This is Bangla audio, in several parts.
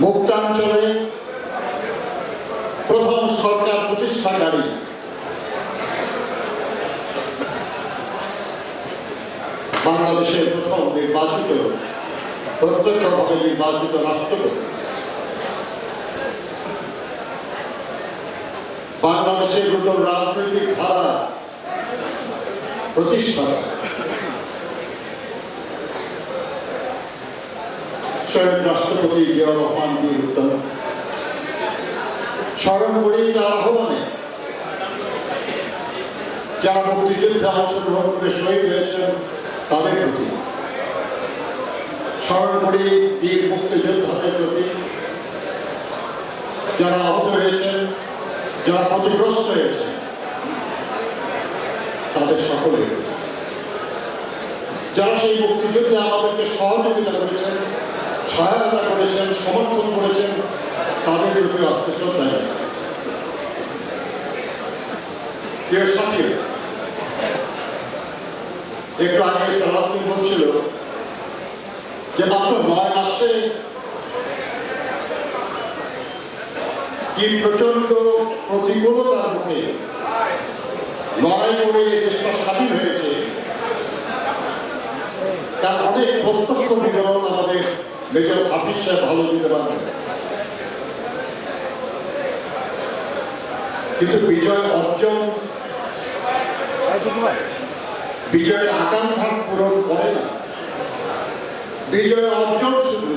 মুক্তাঞ্চলে প্রথম সরকার প্রতিষ্ঠাকারী বাংলাদেশের প্রথম নির্বাচিত, প্রত্যক্ষভাবে নির্বাচিত রাষ্ট্রপতি বাংলাদেশের দুটো রাজনৈতিক ধারা প্রতিষ্ঠা শহীদ রাষ্ট্রপতি জিয়া রহমান বীর উত্তম। স্মরণ করি তার আহ্বানে যারা মুক্তিযুদ্ধে অংশগ্রহণ করে শহীদ হয়েছেন, তাদের প্রতি। স্মরণ করি বীর মুক্তিযোদ্ধাদের প্রতি। যারা আহত হয়েছেন, যারা ক্ষতিগ্রস্ত হয়েছেন, তাদের সকলে যারা সেই মুক্তিযুদ্ধে করেছেন সহায়তা করেছেন, সমর্থন করেছেন, তাদের প্রতি আজকে শ্রদ্ধা। প্রিয় সাথী, একটু আগে সালাউদ্দিন বলছিল যে মাত্র নয় মাসে কি প্রচণ্ড প্রতিকূলতার মুখে লড়াই করে দেশটা স্বাধীন হয়েছে, তার অনেক প্রত্যক্ষ বিবরণ মেজর হাফিজ সাহেব ভালো দিতে পারবেন কিন্তু বিজয় অর্জন, বিজয়ের আকাঙ্ক্ষা পূরণ করে না। বিজয় অর্জন শুধু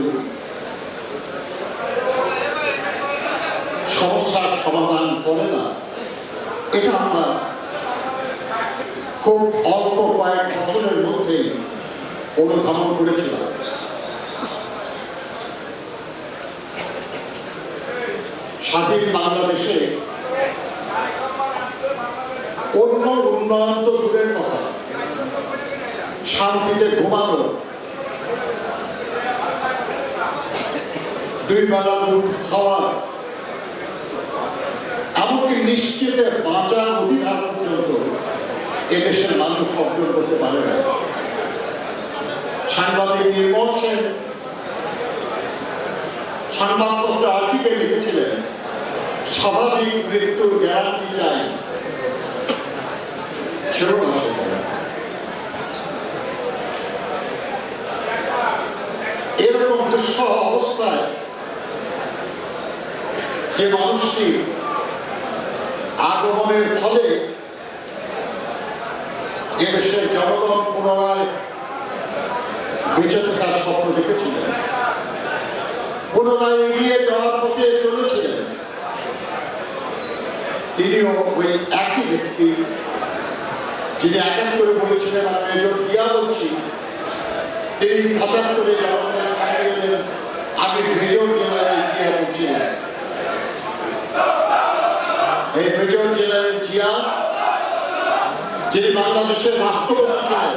সমস্যার সমাধান করে না। এটা আমরা খুব অল্প কয়েক বছরের মধ্যেই অনুধাবন করেছিলাম। স্বাধীন বাংলাদেশে অন্য উন্নয়ন তো দূরের কথা। শান্তিতে ঘুমানো। দুই বেলা খাওয়া। এমনকি নিশ্চিতে বাঁচার অধিকার পর্যন্ত এদেশের মানুষ অর্জন করতে পারে না। সাংবাদিক নির্মল সেন সংবাদপত্র আর্টিকে লিখেছিলেন স্বাভাবিক মৃত্যুর গ্যারান্টি চাই। এরকম দুঃসহ অবস্থায় যে মানুষটি আগমনের ফলে এদেশের জনগণ পুনরায় বেঁচে থাকার স্বপ্ন দেখেছিলেন। পুনরায় এগিয়ে যাওয়ার পথে চলেছিলেন। তিনিও ওই একই ব্যক্তি যিনি এক করে বলেছিলেন আমি একজন ক্রিয়া বলছি, তিনি হঠাৎ করে আমি মেজর জেনারেল জিয়া বলছিলেন এই মেজর জেনারেল জিয়া, যিনি বাংলাদেশের রাষ্ট্রপতি ছিলেন